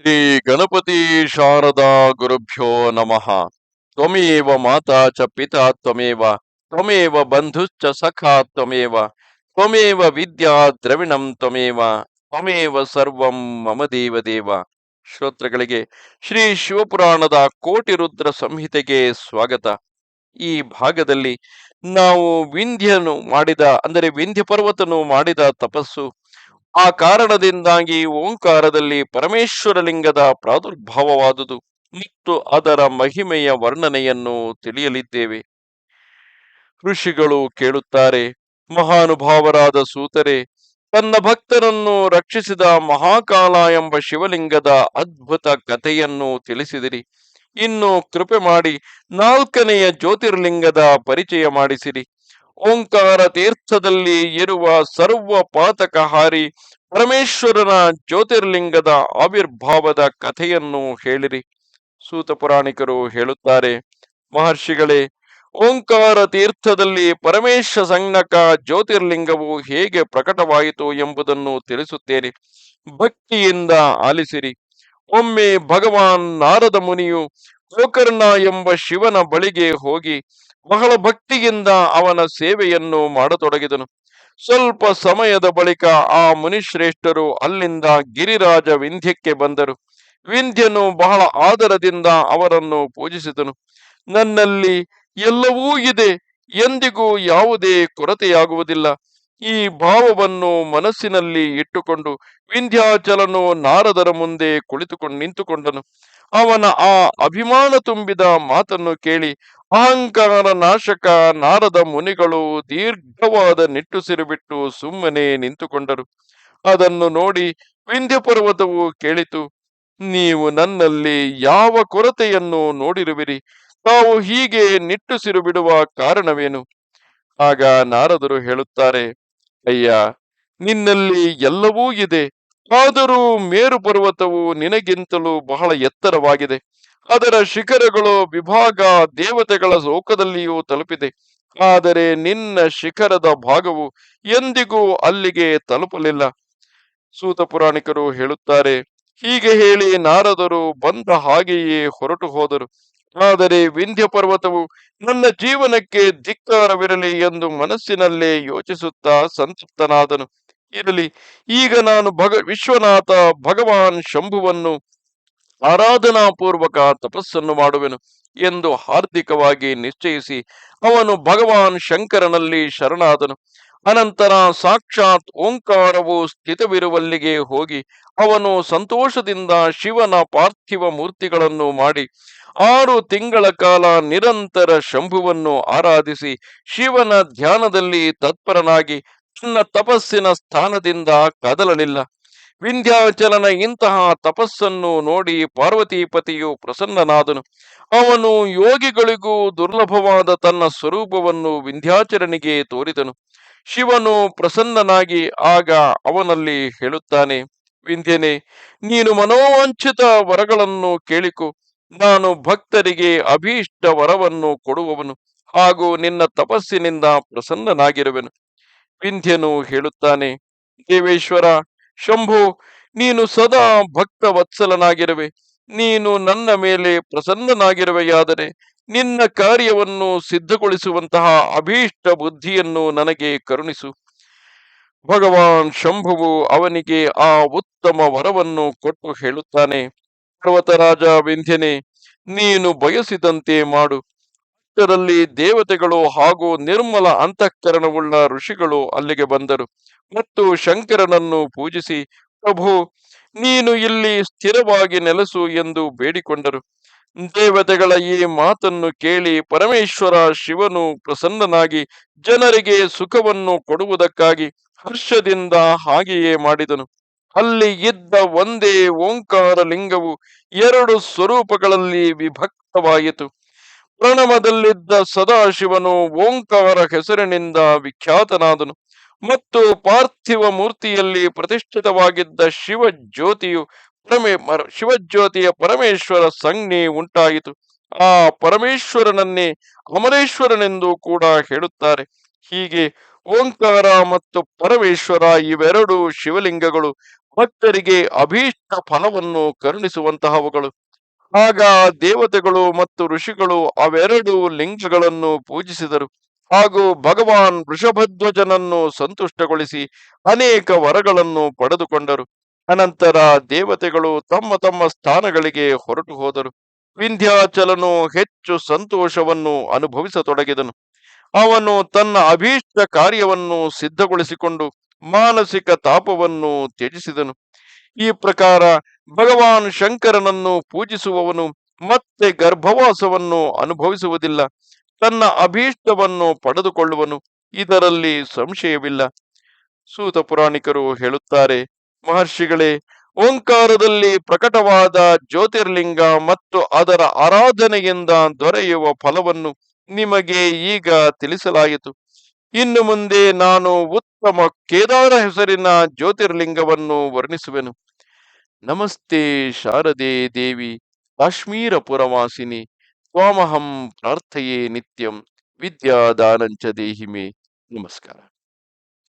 ಶ್ರೀ ಗಣಪತಿ ಶಾರದಾ ಗುರುಭ್ಯೋ ನಮಃ. ತ್ವಮೇವ ಮಾತಾ ಚ ಪಿತಾ ತ್ವಮೇವ ತ್ವಮೇವ ಬಂಧುಶ್ಚ ಸಖಾ ತ್ವಮೇವ ತ್ವಮೇವ ವಿದ್ಯಾ ದ್ರವಿಣಂ ತ್ವಮೇವ ತ್ವಮೇವ ಸರ್ವಂ ಮಮ ದೇವ ದೇವ. ಶ್ರೋತೃಗಳಿಗೆ ಶ್ರೀ ಶಿವಪುರಾಣದ ಕೋಟಿ ರುದ್ರ ಸಂಹಿತೆಗೆ ಸ್ವಾಗತ. ಈ ಭಾಗದಲ್ಲಿ ನಾವು ವಿಂಧ್ಯನು ಮಾಡಿದ, ಅಂದರೆ ವಿಂಧ್ಯ ಪರ್ವತನು ಮಾಡಿದ ತಪಸ್ಸು ಆ ಕಾರಣದಿಂದಾಗಿ ಓಂಕಾರದಲ್ಲಿ ಪರಮೇಶ್ವರ ಲಿಂಗದ ಪ್ರಾದುರ್ಭಾವವಾದುದು ಮತ್ತು ಅದರ ಮಹಿಮೆಯ ವರ್ಣನೆಯನ್ನು ತಿಳಿಯಲಿದ್ದೇವೆ. ಋಷಿಗಳು ಕೇಳುತ್ತಾರೆ, ಮಹಾನುಭಾವರಾದ ಸೂತರೆ, ತನ್ನ ಭಕ್ತರನ್ನು ರಕ್ಷಿಸಿದ ಮಹಾಕಾಲ ಎಂಬ ಶಿವಲಿಂಗದ ಅದ್ಭುತ ಕಥೆಯನ್ನು ತಿಳಿಸಿದಿರಿ. ಇನ್ನು ಕೃಪೆ ಮಾಡಿ ನಾಲ್ಕನೆಯ ಜ್ಯೋತಿರ್ಲಿಂಗದ ಪರಿಚಯ ಮಾಡಿಸಿರಿ. ಓಂಕಾರ ತೀರ್ಥದಲ್ಲಿ ಇರುವ ಸರ್ವ ಪಾತಕಹಾರಿ ಪರಮೇಶ್ವರನ ಜ್ಯೋತಿರ್ಲಿಂಗದ ಆವಿರ್ಭಾವದ ಕಥೆಯನ್ನು ಹೇಳಿರಿ. ಸೂತ ಪುರಾಣಿಕರು ಹೇಳುತ್ತಾರೆ, ಮಹರ್ಷಿಗಳೇ, ಓಂಕಾರ ತೀರ್ಥದಲ್ಲಿ ಪರಮೇಶ್ವರ ಸಂಜ್ಞಕ ಜ್ಯೋತಿರ್ಲಿಂಗವು ಹೇಗೆ ಪ್ರಕಟವಾಯಿತು ಎಂಬುದನ್ನು ತಿಳಿಸುತ್ತೇನೆ. ಭಕ್ತಿಯಿಂದ ಆಲಿಸಿರಿ. ಒಮ್ಮೆ ಭಗವಾನ್ ನಾರದ ಮುನಿಯು ಗೋಕರ್ಣ ಎಂಬ ಶಿವನ ಬಳಿಗೆ ಹೋಗಿ ಬಹಳ ಭಕ್ತಿಯಿಂದ ಅವನ ಸೇವೆಯನ್ನು ಮಾಡತೊಡಗಿದನು. ಸ್ವಲ್ಪ ಸಮಯದ ಬಳಿಕ ಆ ಮುನಿಶ್ರೇಷ್ಠರು ಅಲ್ಲಿಂದ ಗಿರಿರಾಜ ವಿಂಧ್ಯಕ್ಕೆ ಬಂದರು. ವಿಂಧ್ಯನು ಬಹಳ ಆದರದಿಂದ ಅವರನ್ನು ಪೂಜಿಸಿದನು. ನನ್ನಲ್ಲಿ ಎಲ್ಲವೂ ಇದೆ, ಎಂದಿಗೂ ಯಾವುದೇ ಕೊರತೆಯಾಗುವುದಿಲ್ಲ. ಈ ಭಾವವನ್ನು ಮನಸ್ಸಿನಲ್ಲಿ ಇಟ್ಟುಕೊಂಡು ವಿಂಧ್ಯಾಚಲನು ನಾರದರ ಮುಂದೆ ಕುಳಿತುಕೊಂಡು ನಿಂತುಕೊಂಡನು. ಅವನ ಆ ಅಭಿಮಾನ ತುಂಬಿದ ಮಾತನ್ನು ಕೇಳಿ ಅಹಂಕಾರ ನಾಶಕ ನಾರದ ಮುನಿಗಳು ದೀರ್ಘವಾದ ನಿಟ್ಟುಸಿರು ಬಿಟ್ಟು ಸುಮ್ಮನೆ ನಿಂತುಕೊಂಡರು. ಅದನ್ನು ನೋಡಿ ವಿಂಧ್ಯ ಪರ್ವತವು ಕೇಳಿತು, ನೀವು ನನ್ನಲ್ಲಿ ಯಾವ ಕೊರತೆಯನ್ನು ನೋಡಿರುವಿರಿ? ತಾವು ಹೀಗೆ ನಿಟ್ಟುಸಿರು ಬಿಡುವ ಕಾರಣವೇನು? ಆಗ ನಾರದರು ಹೇಳುತ್ತಾರೆ, ಅಯ್ಯ, ನಿನ್ನಲ್ಲಿ ಎಲ್ಲವೂ ಇದೆ. ಆದರೂ ಮೇರು ಪರ್ವತವು ನಿನಗಿಂತಲೂ ಬಹಳ ಎತ್ತರವಾಗಿದೆ. ಅದರ ಶಿಖರಗಳು ವಿಭಾಗ ದೇವತೆಗಳ ಲೋಕದಲ್ಲಿಯೂ ತಲುಪಿದೆ. ಆದರೆ ನಿನ್ನ ಶಿಖರದ ಭಾಗವು ಎಂದಿಗೂ ಅಲ್ಲಿಗೆ ತಲುಪಲಿಲ್ಲ. ಸೂತ ಪುರಾಣಿಕರು ಹೇಳುತ್ತಾರೆ, ಹೀಗೆ ಹೇಳಿ ನಾರದರು ಬಂದ ಹಾಗೆಯೇ ಹೊರಟು ಹೋದರು. ಆದರೆ ವಿಂಧ್ಯ ಪರ್ವತವು ನನ್ನ ಜೀವನಕ್ಕೆ ಧಿಕ್ಕಾರವಿರಲಿ ಎಂದು ಮನಸ್ಸಿನಲ್ಲೇ ಯೋಚಿಸುತ್ತಾ ಸಂತೃಪ್ತನಾದನು. ಇರಲಿ, ಈಗ ನಾನು ಭಗ ವಿಶ್ವನಾಥ ಭಗವಾನ್ ಶಂಭುವನ್ನು ಆರಾಧನಾಪೂರ್ವಕ ತಪಸ್ಸನ್ನು ಮಾಡುವೆನು ಎಂದು ಹಾರ್ದಿಕವಾಗಿ ನಿಶ್ಚಯಿಸಿ ಅವನು ಭಗವಾನ್ ಶಂಕರನಲ್ಲಿ ಶರಣಾದನು. ಅನಂತರ ಸಾಕ್ಷಾತ್ ಓಂಕಾರವು ಸ್ಥಿತವಿರುವಲ್ಲಿಗೆ ಹೋಗಿ ಅವನು ಸಂತೋಷದಿಂದ ಶಿವನ ಪಾರ್ಥಿವ ಮೂರ್ತಿಗಳನ್ನು ಮಾಡಿ ಆರು ತಿಂಗಳ ಕಾಲ ನಿರಂತರ ಶಂಭುವನ್ನು ಆರಾಧಿಸಿ ಶಿವನ ಧ್ಯಾನದಲ್ಲಿ ತತ್ಪರನಾಗಿ ತನ್ನ ತಪಸ್ಸಿನ ಸ್ಥಾನದಿಂದ ಕದಲಲಿಲ್ಲ. ವಿಂಧ್ಯಾಚಲನ ಇಂತಹ ತಪಸ್ಸನ್ನು ನೋಡಿ ಪಾರ್ವತಿಪತಿಯು ಪ್ರಸನ್ನನಾದನು. ಅವನು ಯೋಗಿಗಳಿಗೂ ದುರ್ಲಭವಾದ ತನ್ನ ಸ್ವರೂಪವನ್ನು ವಿಂಧ್ಯಾಚರನಿಗೆ ತೋರಿದನು. ಶಿವನು ಪ್ರಸನ್ನನಾಗಿ ಆಗ ಅವನಲ್ಲಿ ಹೇಳುತ್ತಾನೆ, ವಿಂಧ್ಯನೆ, ನೀನು ಮನೋವಾಂಛಿತ ವರಗಳನ್ನು ಕೇಳಿಕೊ. ನಾನು ಭಕ್ತರಿಗೆ ಅಭೀಷ್ಟ ವರವನ್ನು ಕೊಡುವವನು ಹಾಗೂ ನಿನ್ನ ತಪಸ್ಸಿನಿಂದ ಪ್ರಸನ್ನನಾಗಿರುವೆನು. ವಿಂಧ್ಯನು ಹೇಳುತ್ತಾನೆ, ದೇವೇಶ್ವರ ಶಂಭು, ನೀನು ಸದಾ ಭಕ್ತ ವತ್ಸಲನಾಗಿರುವೆ ನೀನು ನನ್ನ ಮೇಲೆ ಪ್ರಸನ್ನನಾಗಿರುವೆಯಾದರೆ, ನಿನ್ನ ಕಾರ್ಯವನ್ನು ಸಿದ್ಧಗೊಳಿಸುವಂತಹ ಅಭೀಷ್ಟ ಬುದ್ಧಿಯನ್ನು ನನಗೆ ಕರುಣಿಸು. ಭಗವಾನ್ ಶಂಭುವು ಅವನಿಗೆ ಆ ಉತ್ತಮ ವರವನ್ನು ಕೊಟ್ಟು ಹೇಳುತ್ತಾನೆ. ಪರ್ವತರಾಜ, ವಿಂಧ್ಯನೆ, ನೀನು ಬಯಸಿದಂತೆ ಮಾಡು. ಅಷ್ಟರಲ್ಲಿ ದೇವತೆಗಳು ಹಾಗೂ ನಿರ್ಮಲ ಅಂತಃಕರಣವುಳ್ಳ ಋಷಿಗಳು ಅಲ್ಲಿಗೆ ಬಂದರು. ಮತ್ತು ಶಂಕರನನ್ನು ಪೂಜಿಸಿ, ಪ್ರಭು, ನೀನು ಇಲ್ಲಿ ಸ್ಥಿರವಾಗಿ ನೆಲೆಸು ಎಂದು ಬೇಡಿಕೊಂಡರು. ದೇವತೆಗಳ ಈ ಮಾತನ್ನು ಕೇಳಿ ಪರಮೇಶ್ವರ ಶಿವನು ಪ್ರಸನ್ನನಾಗಿ ಜನರಿಗೆ ಸುಖವನ್ನು ಕೊಡುವುದಕ್ಕಾಗಿ ಹರ್ಷದಿಂದ ಹಾಗೆಯೇ ಮಾಡಿದನು. ಅಲ್ಲಿ ಇದ್ದ ಒಂದೇ ಓಂಕಾರ ಲಿಂಗವು ಎರಡು ಸ್ವರೂಪಗಳಲ್ಲಿ ವಿಭಕ್ತವಾಯಿತು. ಪ್ರಣವದಲ್ಲಿದ್ದ ಸದಾಶಿವನು ಓಂಕಾರ ಹೆಸರಿನಿಂದ ವಿಖ್ಯಾತನಾದನು. ಮತ್ತು ಪಾರ್ಥಿವ ಮೂರ್ತಿಯಲ್ಲಿ ಪ್ರತಿಷ್ಠಿತವಾಗಿದ್ದ ಶಿವಜ್ಯೋತಿಯು ಪರಮೇ ಶಿವಜ್ಯೋತಿಯ ಪರಮೇಶ್ವರ ಸಂಜ್ಞೆ ಉಂಟಾಯಿತು. ಆ ಪರಮೇಶ್ವರನನ್ನೇ ಅಮರೇಶ್ವರನೆಂದು ಕೂಡ ಹೇಳುತ್ತಾರೆ. ಹೀಗೆ ಓಂಕಾರ ಮತ್ತು ಪರಮೇಶ್ವರ ಇವೆರಡು ಶಿವಲಿಂಗಗಳು ಭಕ್ತರಿಗೆ ಅಭೀಷ್ಟ ಫಲವನ್ನು ಕರುಣಿಸುವಂತಹವುಗಳು. ಆಗ ದೇವತೆಗಳು ಮತ್ತು ಋಷಿಗಳು ಅವೆರಡು ಲಿಂಗಗಳನ್ನು ಪೂಜಿಸಿದರು. ಹಾಗೂ ಭಗವಾನ್ ವೃಷಭಧ್ವಜನನ್ನು ಸಂತುಷ್ಟಗೊಳಿಸಿ ಅನೇಕ ವರಗಳನ್ನು ಪಡೆದುಕೊಂಡರು. ಅನಂತರ ದೇವತೆಗಳು ತಮ್ಮ ತಮ್ಮ ಸ್ಥಾನಗಳಿಗೆ ಹೊರಟು ಹೋದರು. ವಿಂಧ್ಯಾಚಲನು ಹೆಚ್ಚು ಸಂತೋಷವನ್ನು ಅನುಭವಿಸತೊಡಗಿದನು. ಅವನು ತನ್ನ ಅಭೀಷ್ಟ ಕಾರ್ಯವನ್ನು ಸಿದ್ಧಗೊಳಿಸಿಕೊಂಡು ಮಾನಸಿಕ ತಾಪವನ್ನು ತ್ಯಜಿಸಿದನು. ಈ ಪ್ರಕಾರ ಭಗವಾನ್ ಶಂಕರನನ್ನು ಪೂಜಿಸುವವನು ಮತ್ತೆ ಗರ್ಭವಾಸವನ್ನು ಅನುಭವಿಸುವುದಿಲ್ಲ. ತನ್ನ ಅಭೀಷ್ಟವನ್ನು ಪಡೆದುಕೊಳ್ಳುವನು. ಇದರಲ್ಲಿ ಸಂಶಯವಿಲ್ಲ. ಸೂತ ಪುರಾಣಿಕರು ಹೇಳುತ್ತಾರೆ, ಮಹರ್ಷಿಗಳೇ, ಓಂಕಾರದಲ್ಲಿ ಪ್ರಕಟವಾದ ಜ್ಯೋತಿರ್ಲಿಂಗ ಮತ್ತು ಅದರ ಆರಾಧನೆಯಿಂದ ದೊರೆಯುವ ಫಲವನ್ನು ನಿಮಗೆ ಈಗ ತಿಳಿಸಲಾಯಿತು. ಇನ್ನು ಮುಂದೆ ನಾನು ಉತ್ತಮ ಕೇದಾರ ಹೆಸರಿನ ಜ್ಯೋತಿರ್ಲಿಂಗವನ್ನು ವರ್ಣಿಸುವೆನು. ನಮಸ್ತೆ ಶಾರದೆ ದೇವಿ ಕಾಶ್ಮೀರ ಪುರವಾಸಿನಿ ಸ್ವಾಮಹಂ ಪ್ರಾರ್ಥೆಯೇ ನಿತ್ಯಂ, ವಿದ್ಯಾದಾನಂಚ ದೇಹಿಮೆ. ನಮಸ್ಕಾರ.